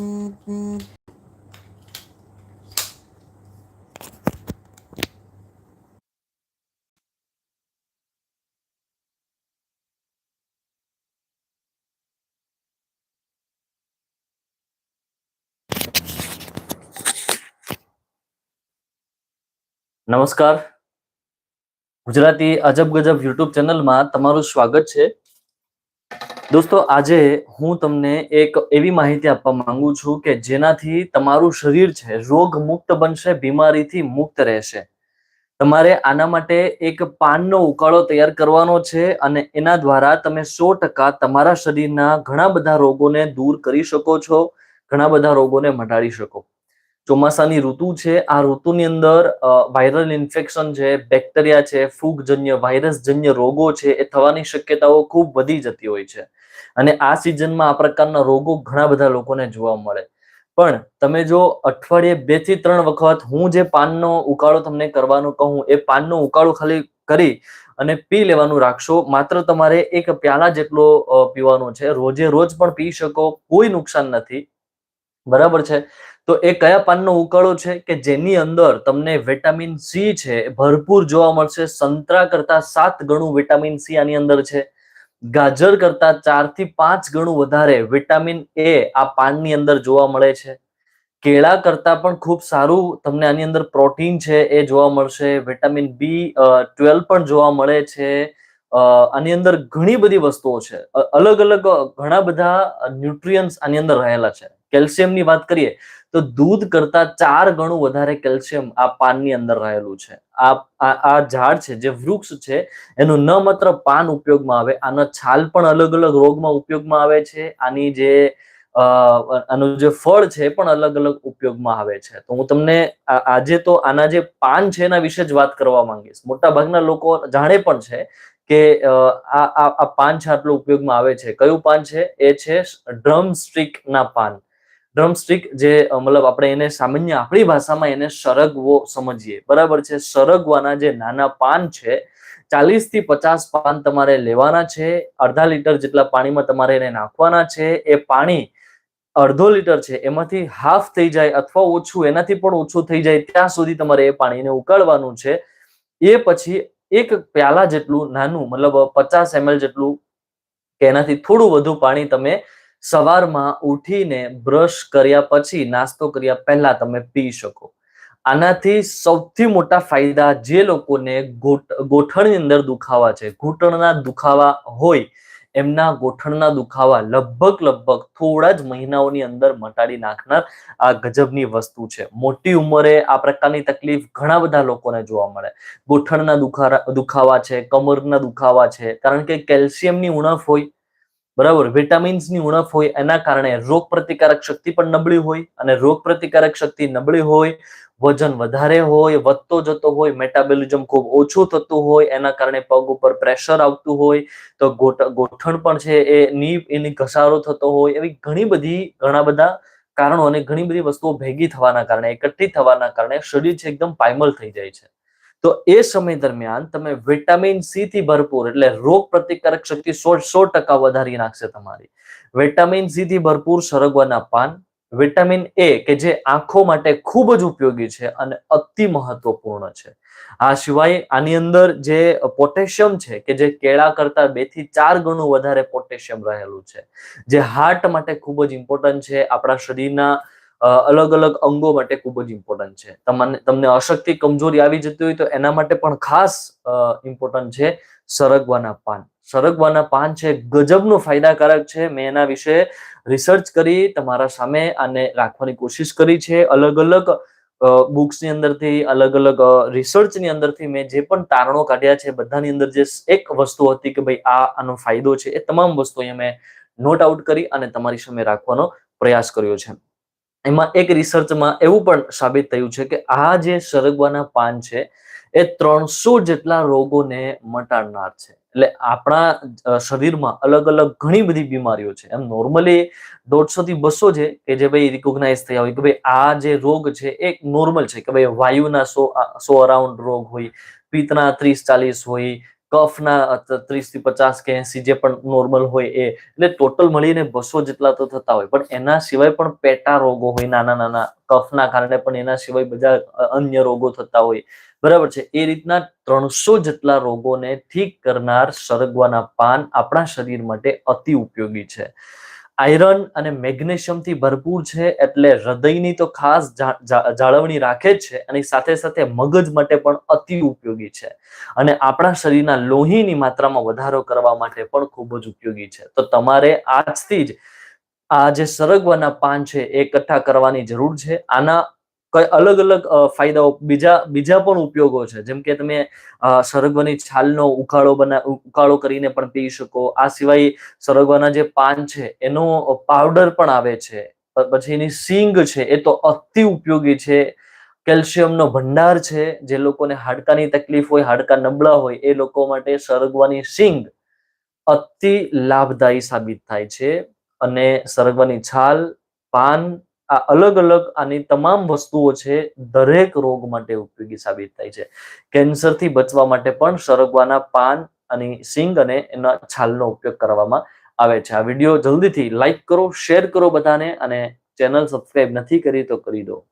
નમસ્કાર. ગુજરાતી અજબ ગજબ યુટ્યુબ ચેનલમાં તમારું સ્વાગત છે. દોસ્તો, આજે હું તમને એક એવી માહિતી આપવા માંગુ છું કે જેનાથી તમારું શરીર છે, રોગ મુક્ત બનશે, બીમારીથી મુક્ત રહેશે. તમારે આના માટે એક પાનનો ઉકાળો તૈયાર કરવાનો છે અને એના દ્વારા તમે સો ટકા તમારા શરીરના ઘણા બધા રોગોને દૂર કરી શકો છો, ઘણા બધા રોગોને મટાડી શકો. ચોમાસાની ઋતુ છે. આ ઋતુની અંદર વાયરલ ઇન્ફેક્શન છે બેક્ટેરિયા છે, ફૂગજન્ય વાયરસજન્ય રોગો છે, એ થવાની શક્યતાઓ ખૂબ વધી જતી હોય છે. અને આ સિઝનમાં આ પ્રકારના રોગો ઘણા બધા લોકોને જોવા મળે. પણ તમે જો અઠવાડિયે બેથી ત્રણ વખત હું જે પાનનો ઉકાળો તમને કરવાનો કહું, એ પાનનો ઉકાળો ખાલી કરી અને પી લેવાનું રાખશો, માત્ર તમારે એક પ્યાલા જેટલો પીવાનો છે. રોજે રોજ પણ પી શકો, કોઈ નુકસાન નથી. બરાબર છે? તો એ કયા પાનનો ઉકાળો છે કે જેની અંદર તમને વિટામિન સી છે ભરપૂર જોવા મળશે. સંતરા કરતા સાત ગણું વિટામિન સી આની અંદર છે. ગાજર કરતા ચારથી પાંચ ગણું વધારે વિટામિન એ આ પાનની અંદર જોવા મળે છે. કેળા કરતા પણ ખૂબ સારું તમને આની અંદર પ્રોટીન છે એ જોવા મળશે. વિટામિન બી ટ્વેલ્વ પણ જોવા મળે છે. આની અંદર ઘણી બધી વસ્તુઓ છે. અલગ અલગ ઘણા બધા ન્યુટ્રિયન્સ આની અંદર રહેલા છે. કેલ્શિયમની વાત કરીએ, તો દૂધ કરતા ચાર ગણું વધારે કેલ્શિયમ આ પાનની અંદર રહેલું છે. આ આ ઝાડ છે, જે વૃક્ષ છે, એનું ન માત્ર પાન ઉપયોગમાં આવે, આનો છાલ પણ અલગ અલગ રોગમાં ઉપયોગમાં આવે છે, આની જે આનું જે ફળ છે પણ અલગ અલગ ઉપયોગમાં આવે છે. તો હું તમને આજે તો આના જે પાન છે એના વિશે જ વાત કરવા માંગીશ. મોટા ભાગના લોકો જાણે પણ છે કે આ આ પાન છે, આટલો ઉપયોગમાં આવે છે. કયું પાન છે? એ છે ડ્રમ સ્ટ્રીક ના પાન. ડ્રમસ્ટિક જે મતલબ આપણે એને સામાન્ય આપણી ભાષામાં એને સરગવો સમજીએ. બરાબર છે? સરગવાના જે નાના પાન છે, ચાલીસથી પચાસ પાન તમારે લેવાના છે, અડધા લીટર જેટલા પાણીમાં તમારે એને નાખવાના છે, એ પાણી અડધો લીટર છે, એમાંથી હાફ થઈ જાય અથવા ઓછું, એનાથી પણ ઓછું થઈ જાય, ત્યાં સુધી તમારે એ પાણીને ઉકાળવાનું છે. એ પછી એક પ્યાલા જેટલું નાનું, મતલબ પચાસ એમએલ જેટલું, કે એનાથી થોડું વધુ પાણી તમે સવારમાં ઉઠીને બ્રશ કર્યા પછી નાસ્તો કર્યા પહેલા તમે પી શકો. આનાથી સૌથી મોટા ફાયદા જે લોકોને ગોઠણની અંદર દુખાવા છે, ઘૂંટણના દુખાવા હોય, એમના ગોઠણના દુખાવા લગભગ લગભગ થોડા જ મહિનાઓની અંદર મટાડી નાખનાર આ ગજબની વસ્તુ છે. મોટી ઉંમરે આ પ્રકારની તકલીફ ઘણા બધા લોકોને જોવા મળે. ગોઠણના દુખાવા છે, કમરના દુખાવા છે, કારણ કે કેલ્શિયમની ઉણપ હોય બરાબર? વિટામિન્સની ઉણપ હોય એના કારણે રોગ પ્રતિકારક શક્તિ પણ નબળી હોય અને રોગ પ્રતિકારક શક્તિ નબળી હોય, વજન વધારે હોય, વધતો જતો હોય મેટાબોલિઝમ ખૂબ ઓછું થતું હોય, એના કારણે પગ ઉપર પ્રેશર આવતું હોય, તો ગોઠણ પણ છે એ ની એની ઘસારો થતો હોય, એવી ઘણી બધી, ઘણા બધા કારણો અને ઘણી બધી વસ્તુઓ ભેગી થવાના કારણે, એકઠી થવાના કારણે શરીર છે એકદમ પાયમલ થઈ જાય છે. તો એ સમય દરમિયાન તમે વિટામિન સી થી ભરપૂર, એટલે રોગ પ્રતિકારક શક્તિ સો સો ટકા વધારી નાખશે તમારી. વિટામિન સી થી ભરપૂર સરગવાના પાન વિટામિન એ કે જે આંખો માટે ખૂબ જ ઉપયોગી છે અને અતિ મહત્વપૂર્ણ છે. આ સિવાય આની અંદર જે પોટેશિયમ છે કે જે કેળા કરતા બેથી ચાર ગણું વધારે પોટેશિયમ રહેલું છે. જે હાર્ટ માટે ખૂબ જ ઇમ્પોર્ટન્ટ છે, આપણા શરીરના અલગ અલગ અંગો માટે ખૂબ જ ઇમ્પોર્ટન્ટ છે. તમને તમને અશક્તિ, કમજોરી આવી જતી હોય તો એના માટે પણ ખાસ ઇમ્પોર્ટન્ટ છે સરગવાના પાન. સરગવાના પાન છે ગજબનું ફાયદાકારક છે. મેં એના વિશે રિસર્ચ કરી, તમારા સામે આને રાખવાની કોશિશ કરી છે. અલગ અલગ બુક્સની અંદરથી, અલગ અલગ રિસર્ચની અંદરથી મેં જે પણ તારણો કાઢ્યા છે, બધાની અંદર જે એક વસ્તુ હતી કે ભાઈ આ આનો ફાયદો છે, એ તમામ વસ્તુ મેં નોટ આઉટ કરી અને તમારી સામે રાખવાનો પ્રયાસ કર્યો છે. એમાં એક રિસર્ચમાં એવું પણ સાબિત થયું છે કે આ જે સરગવાના પાન છે, એ ત્રણસો જેટલા રોગોને મટાડનાર છે. એટલે આપણા શરીરમાં અલગ અલગ ઘણી બધી બીમારીઓ છે. એમ નોર્મલી દોઢસો થી બસો છે કે જે ભાઈ રિકોગ્નાઇઝ થયા હોય કે ભાઈ આ જે રોગ છે એ નોર્મલ છે. કે ભાઈ વાયુના સો સો અરાઉન્ડ રોગ હોય પિત્તના ત્રીસ ચાલીસ હોય કફના ત્રીસથી પચાસ કે એસી જે પણ નોર્મલ હોય એ. એટલે ટોટલ મળીને બસો જેટલા તો થતા હોય. પણ એના સિવાય પણ પેટા રોગો હોય, નાના નાના કફના કારણે પણ એના સિવાય બધા અન્ય રોગો થતા હોય. બરાબર છે? એ રીતના ત્રણસો જેટલા રોગોને ઠીક કરનાર સરગવાના પાન આપણા શરીર માટે અતિ ઉપયોગી છે. આયરન અને મેગ્નેશિયમથી ભરપૂર છે એટલે હૃદયની તો ખાસ જાળવણી રાખે જ છે અને સાથે સાથે મગજ માટે પણ અતિ ઉપયોગી છે. અને આપણા શરીરના લોહીની માત્રામાં વધારો કરવા માટે પણ ખૂબ જ ઉપયોગી છે. તો તમારે આજથી જ આ જે સરગવાના પાન છે એ એકઠા કરવાની જરૂર છે. આના કઈ અલગ અલગ ફાયદાઓ, બીજા બીજા પણ ઉપયોગો છે. જેમ કે તમે સરગવાની છાલનો ઉકાળો બના ઉકાળો કરીને પણ પી શકો. આ સિવાય સરગવાના જે પાન છે, એનો પાવડર પણ આવે છે. પછી એની સિંગ છે, એ તો અતિ ઉપયોગી છે. કેલ્શિયમનો ભંડાર છે, જે લોકોને હાડકાની તકલીફ હોય, હાડકા નબળા હોય, એ લોકો માટે સરગવાની સિંગ અતિ લાભદાયી સાબિત થાય છે. અને સરગવાની છાલ, પાન આ અલગ અલગ આની તમામ વસ્તુઓ છે, દરેક રોગ માટે ઉપયોગી સાબિત થાય છે. કેન્સરથી બચવા માટે પણ સરગવાના પાન અને સિંગ અને એના છાલનો ઉપયોગ કરવામાં આવે છે. આ વીડિયો જલ્દીથી લાઈક કરો, શેર કરો બધાને અને ચેનલ સબસ્ક્રાઈબ નથી કરી તો કરી દો.